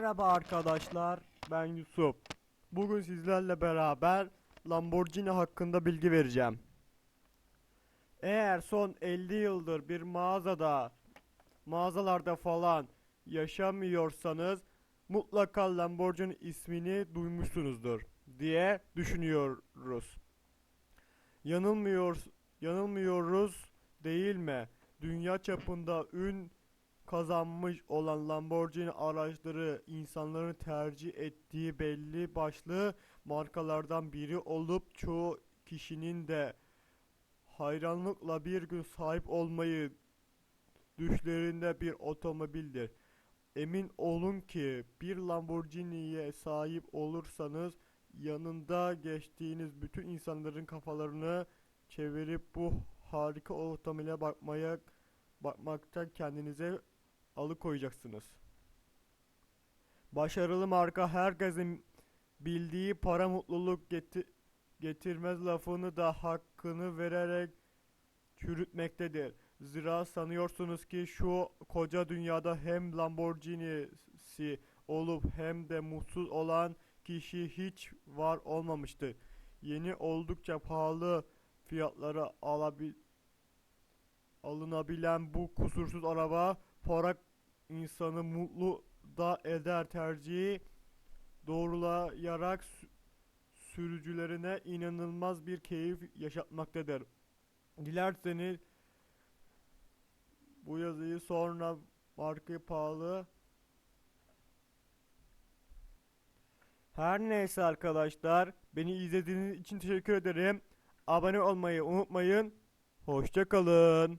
Merhaba arkadaşlar, ben Yusuf. Bugün sizlerle beraber Lamborghini hakkında bilgi vereceğim. Eğer son 50 yıldır bir mağazada, mağazalarda falan yaşamıyorsanız mutlaka Lamborghini ismini duymuşsunuzdur diye düşünüyoruz. Yanılmıyor, yanılmıyoruz değil mi? Dünya çapında ün kazanmış olan Lamborghini araçları insanların tercih ettiği belli başlı markalardan biri olup çoğu kişinin de hayranlıkla bir gün sahip olmayı düşlerinde bir otomobildir. Emin olun ki bir Lamborghini'ye sahip olursanız yanında geçtiğiniz bütün insanların kafalarını çevirip bu harika otomobile bakmaya bakmaktan kendinize alıkoyacaksınız. Başarılı marka herkesin bildiği para mutluluk geti- getirmez lafını da hakkını vererek çürütmektedir. Zira sanıyorsunuz ki şu koca dünyada hem Lamborghini'si olup hem de mutsuz olan kişi hiç var olmamıştır. Yeni oldukça pahalı fiyatlara alabil alınabilen bu kusursuz araba para insanı mutlu da eder tercihi doğrulayarak sü- sürücülerine inanılmaz bir keyif yaşatmaktadır. Dilerseniz bu yazıyı sonra marka pahalı her neyse arkadaşlar beni izlediğiniz için teşekkür ederim. Abone olmayı unutmayın. Hoşça kalın.